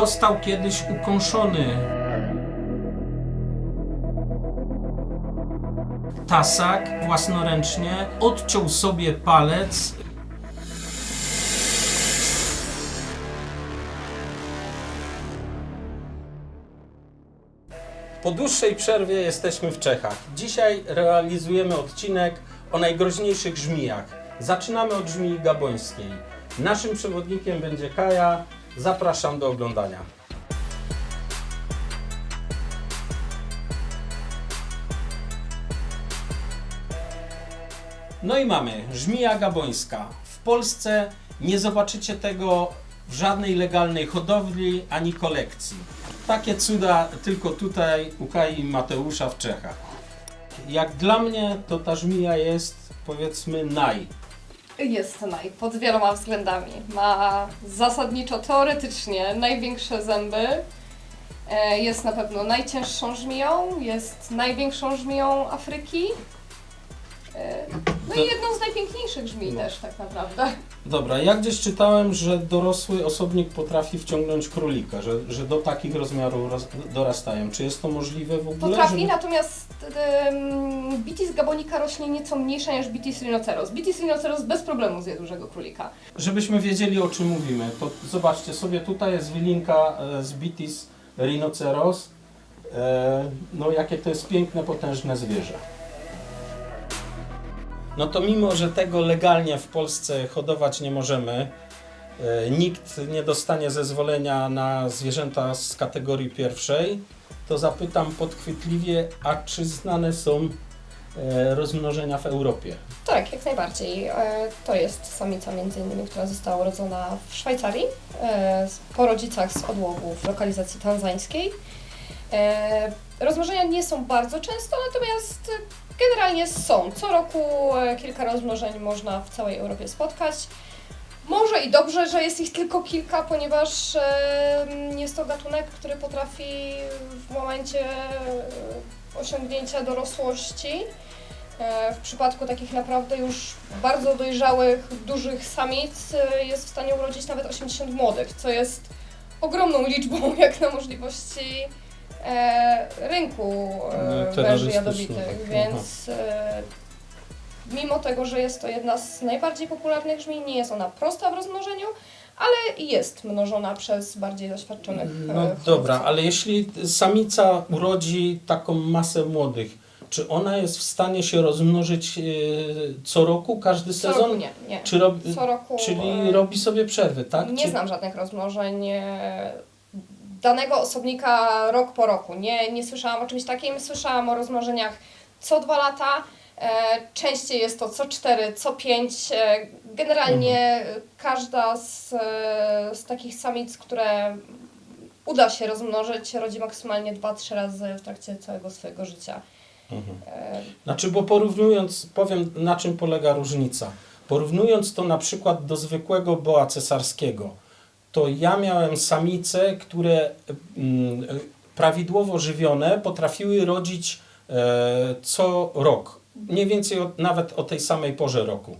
został kiedyś ukąszony. Tasak własnoręcznie odciął sobie palec. Po dłuższej przerwie jesteśmy w Czechach. Dzisiaj realizujemy odcinek o najgroźniejszych żmijach. Zaczynamy od żmii gabońskiej. Naszym przewodnikiem będzie Kaja. Zapraszam do oglądania. No i mamy żmija gabońska. W Polsce nie zobaczycie tego w żadnej legalnej hodowli ani kolekcji. Takie cuda tylko tutaj u Kai Mateusza w Czechach. Jak dla mnie to ta żmija jest powiedzmy naj. Jest naj pod wieloma względami. Ma zasadniczo teoretycznie największe zęby. E, Jest na pewno najcięższą żmiją, jest największą żmiją Afryki. No i jedną z najpiękniejszych żmij No. też tak naprawdę. Dobra, ja gdzieś czytałem, że dorosły osobnik potrafi wciągnąć królika, że, że do takich rozmiarów roz, dorastają. Czy jest to możliwe w ogóle? Potrafi, żeby- natomiast um, Bitis gabonika rośnie nieco mniejsza niż Bitis rhinoceros. Bitis rhinoceros bez problemu zje dużego królika. Żebyśmy wiedzieli o czym mówimy, to zobaczcie sobie, tutaj jest wylinka e, z Bitis rhinoceros. E, No jakie to jest piękne, potężne zwierzę. No to mimo, że tego legalnie w Polsce hodować nie możemy, e, nikt nie dostanie zezwolenia na zwierzęta z kategorii pierwszej, to zapytam podchwytliwie, a czy znane są e, rozmnożenia w Europie? Tak, jak najbardziej. E, To jest samica między innymi, która została urodzona w Szwajcarii po rodzicach z odłowów w lokalizacji tanzańskiej. Rozmnożenia nie są bardzo często, natomiast generalnie są. Co roku e, kilka rozmnożeń można w całej Europie spotkać. Może i dobrze, że jest ich tylko kilka, ponieważ e, jest to gatunek, który potrafi w momencie e, osiągnięcia dorosłości W przypadku takich naprawdę już bardzo dojrzałych, dużych samic jest w stanie urodzić nawet 80 młodych, co jest ogromną liczbą jak na możliwości e, rynku No, e, węży terrorystycznego. jadowitych, więc e, mimo tego, że jest to jedna z najbardziej popularnych żmij, nie jest ona prosta w rozmnożeniu, ale jest mnożona przez bardziej doświadczonych e, No hodowców. dobra, ale jeśli samica urodzi taką masę młodych, czy ona jest w stanie się rozmnożyć e, co roku, każdy Co sezon? roku nie, nie. Czy robi, Co roku czyli e, robi sobie przerwy, tak? Nie czy... znam żadnych rozmnożeń danego osobnika rok po roku. Nie, nie słyszałam o czymś takim. Słyszałam o rozmnożeniach co dwa lata. E, częściej jest to co cztery, co pięć. E, generalnie każda z, e, z takich samic, które uda się rozmnożyć, rodzi maksymalnie dwa, trzy razy w trakcie całego swojego życia. Mhm. Znaczy, bo porównując, powiem na czym polega różnica. Porównując to na przykład do zwykłego boa cesarskiego, to ja miałem samice, które mm, prawidłowo żywione potrafiły rodzić e, co rok. Mniej więcej nawet o tej samej porze roku.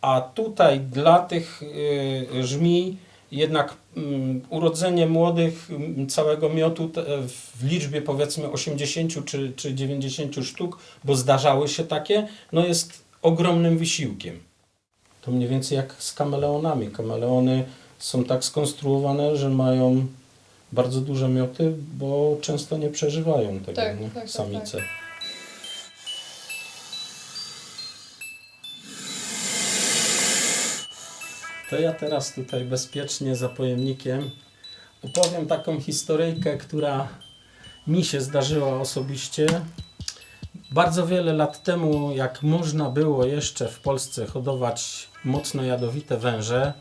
A tutaj dla tych e, żmij jednak mm, urodzenie młodych mm, całego miotu w liczbie powiedzmy 80 czy, czy 90 sztuk, bo zdarzały się takie, no jest ogromnym wysiłkiem. To mniej więcej jak z kameleonami. Kameleony są tak skonstruowane, że mają bardzo duże mioty, bo często nie przeżywają tego Tak, nie? tak, tak, samice. To ja teraz tutaj bezpiecznie za pojemnikiem opowiem taką historyjkę, która mi się zdarzyła osobiście. Bardzo wiele lat temu, jak można było jeszcze w Polsce hodować mocno jadowite węże,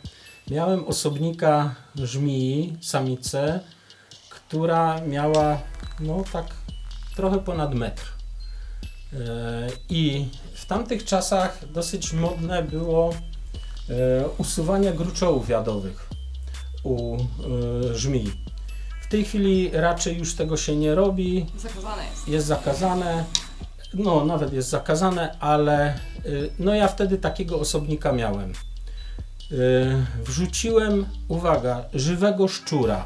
miałem osobnika żmii, samicę, która miała no tak trochę ponad metr. E, I w tamtych czasach dosyć modne było e, usuwanie gruczołów jadowych u e, żmii. W tej chwili raczej już tego się nie robi, zakazane jest. jest zakazane, no nawet jest zakazane, ale no ja wtedy takiego osobnika miałem. Y, Wrzuciłem, uwaga, żywego szczura.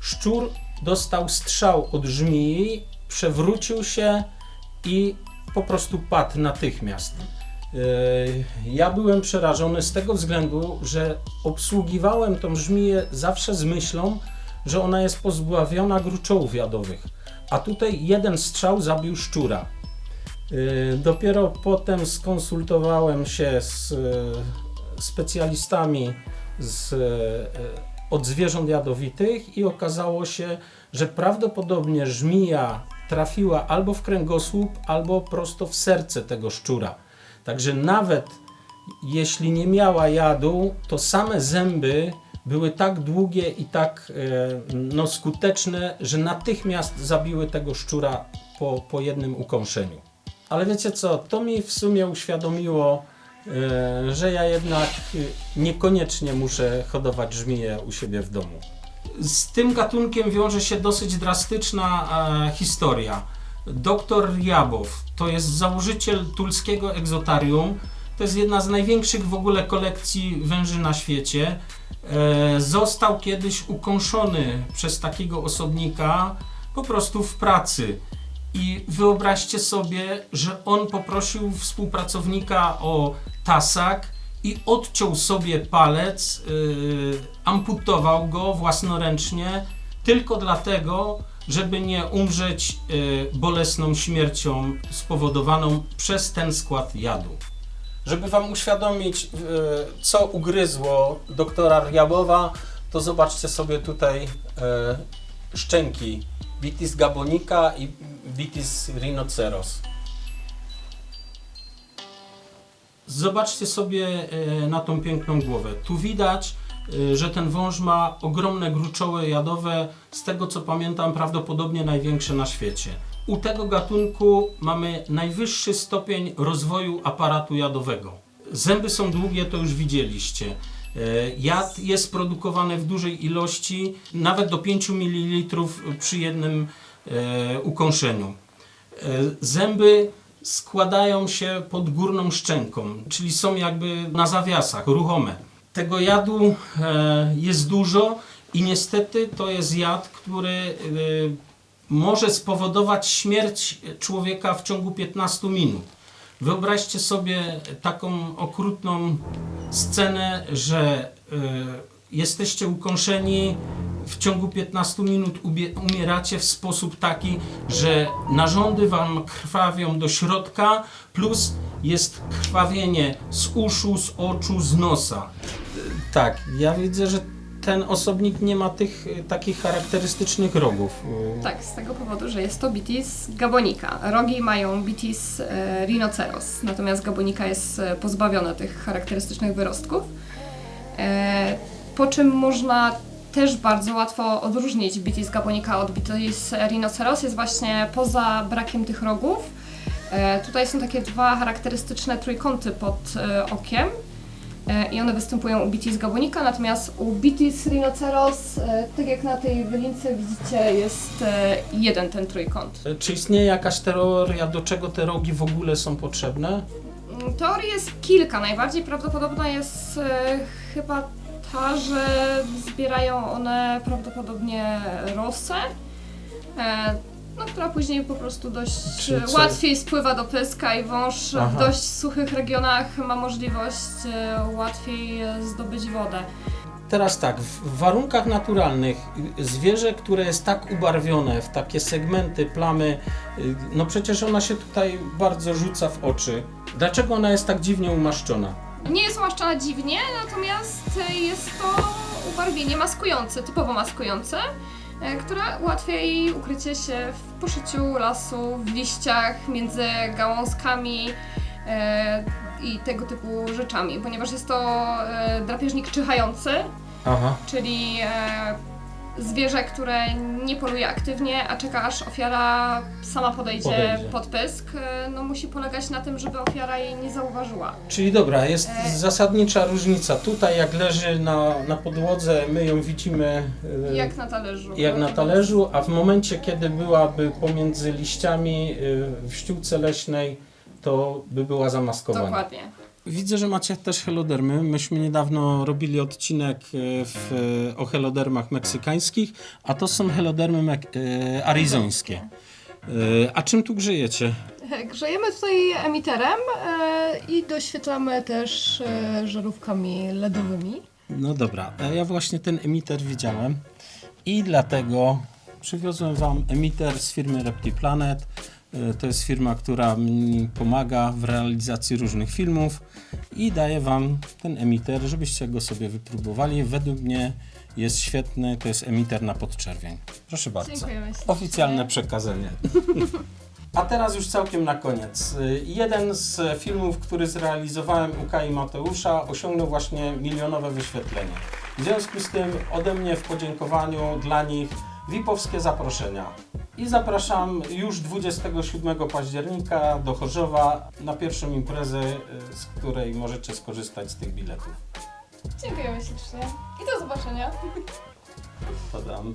Szczur dostał strzał od żmii, przewrócił się i po prostu padł natychmiast. Yy, Ja byłem przerażony z tego względu, że obsługiwałem tą żmiję zawsze z myślą, że ona jest pozbawiona gruczołów jadowych. A tutaj jeden strzał zabił szczura. Yy, Dopiero potem skonsultowałem się z e, specjalistami z, e, od zwierząt jadowitych i okazało się, że prawdopodobnie żmija trafiła albo w kręgosłup, albo prosto w serce tego szczura. Także nawet jeśli nie miała jadu, to same zęby były tak długie i tak e, no, skuteczne, że natychmiast zabiły tego szczura po, po jednym ukąszeniu. Ale wiecie co, to mi w sumie uświadomiło, że ja jednak e, niekoniecznie muszę hodować żmiję u siebie w domu. Z tym gatunkiem wiąże się dosyć drastyczna e, historia. Doktor Jabow to jest założyciel tulskiego egzotarium. To jest jedna z największych w ogóle kolekcji węży na świecie. E, został kiedyś ukąszony przez takiego osobnika po prostu w pracy. I wyobraźcie sobie, że on poprosił współpracownika o tasak i odciął sobie palec, yy, amputował go własnoręcznie, tylko dlatego, żeby nie umrzeć yy, bolesną śmiercią spowodowaną przez ten skład jadu. Żeby Wam uświadomić, yy, co ugryzło doktora Rjabowa, to zobaczcie sobie tutaj yy, szczęki Vitis gabonica i Vitis rhinoceros. Zobaczcie sobie e, na tą piękną głowę. Tu widać, e, że ten wąż ma ogromne gruczoły jadowe, z tego co pamiętam prawdopodobnie największe na świecie. U tego gatunku mamy najwyższy stopień rozwoju aparatu jadowego. Zęby są długie, to już widzieliście. E, Jad jest produkowany w dużej ilości, nawet do 5 ml przy jednym ukąszeniu. E, Zęby składają się pod górną szczęką, czyli są jakby na zawiasach, ruchome. Tego jadu e, jest dużo i niestety to jest jad, który e, może spowodować śmierć człowieka w ciągu 15 minut. Wyobraźcie sobie taką okrutną scenę, że e, jesteście ukąszeni, w ciągu 15 minut umieracie w sposób taki, że narządy wam krwawią do środka, plus jest krwawienie z uszu, z oczu, z nosa. Tak, ja widzę, że ten osobnik nie ma tych e, takich charakterystycznych rogów. E, Tak, z tego powodu, że jest to Bitis gabonica. Rogi mają Bitis e, rhinoceros, natomiast gabonica jest e, pozbawiona tych charakterystycznych wyrostków. E, po czym można też bardzo łatwo odróżnić Bitis gabonica od Bitis rhinoceros jest właśnie poza brakiem tych rogów. E, tutaj są takie dwa charakterystyczne trójkąty pod e, okiem. E, I one występują u Bitis gabonica, natomiast u Bitis rhinoceros, tak jak na tej wylince widzicie, jest jeden ten trójkąt. Czy istnieje jakaś teoria, do czego te rogi w ogóle są potrzebne? Mm, Teorii jest kilka. Najbardziej prawdopodobna jest chyba ta, że zbierają one prawdopodobnie rosę, e, no, która później po prostu dość co? łatwiej spływa do pyska i wąż Aha. w dość suchych regionach ma możliwość e, łatwiej zdobyć wodę. Teraz tak, w warunkach naturalnych y, zwierzę, które jest tak ubarwione w takie segmenty, plamy, y, no przecież ona się tutaj bardzo rzuca w oczy. Dlaczego ona jest tak dziwnie umaszczona? Nie jest umaszczona dziwnie, natomiast e, jest to ubarwienie maskujące, typowo maskujące, e, które ułatwia jej ukrycie się w poszyciu lasu, w liściach, między gałązkami e, i tego typu rzeczami, ponieważ jest to drapieżnik czyhający, Aha. czyli zwierzę, które nie poluje aktywnie, a czeka aż ofiara sama podejdzie, Podejdzie. pod pysk, e, no musi polegać na tym, żeby ofiara jej nie zauważyła. Czyli dobra, jest E. zasadnicza różnica. Tutaj jak leży na, na podłodze, my ją widzimy y, Jak na talerzu. jak na talerzu, a w momencie, kiedy byłaby pomiędzy liściami y, w ściółce leśnej, to by była zamaskowana. Dokładnie. Widzę, że macie też helodermy. Myśmy niedawno robili odcinek e, w, e, o helodermach meksykańskich, a to są helodermy mek- e, arizońskie. E, A czym tu grzejecie? Grzejemy tutaj emiterem e, i doświetlamy też e, żarówkami LEDowymi. No dobra, ja właśnie ten emiter widziałem i dlatego przywiozłem Wam emiter z firmy ReptiPlanet. E, To jest firma, która mi pomaga w realizacji różnych filmów i daje Wam ten emiter, żebyście go sobie wypróbowali. Według mnie jest świetny, to jest emiter na podczerwień. Proszę bardzo. Dziękujemy. Oficjalne przekazanie. A teraz już całkiem na koniec. Y, Jeden z filmów, który zrealizowałem u Kai Mateusza, osiągnął właśnie milionowe wyświetlenie. W związku z tym ode mnie w podziękowaniu dla nich VIP-owskie zaproszenia. I zapraszam już 27 października do Chorzowa na pierwszą imprezę, y, z której możecie skorzystać z tych biletów. Dziękujemy ślicznie i do zobaczenia. Podam.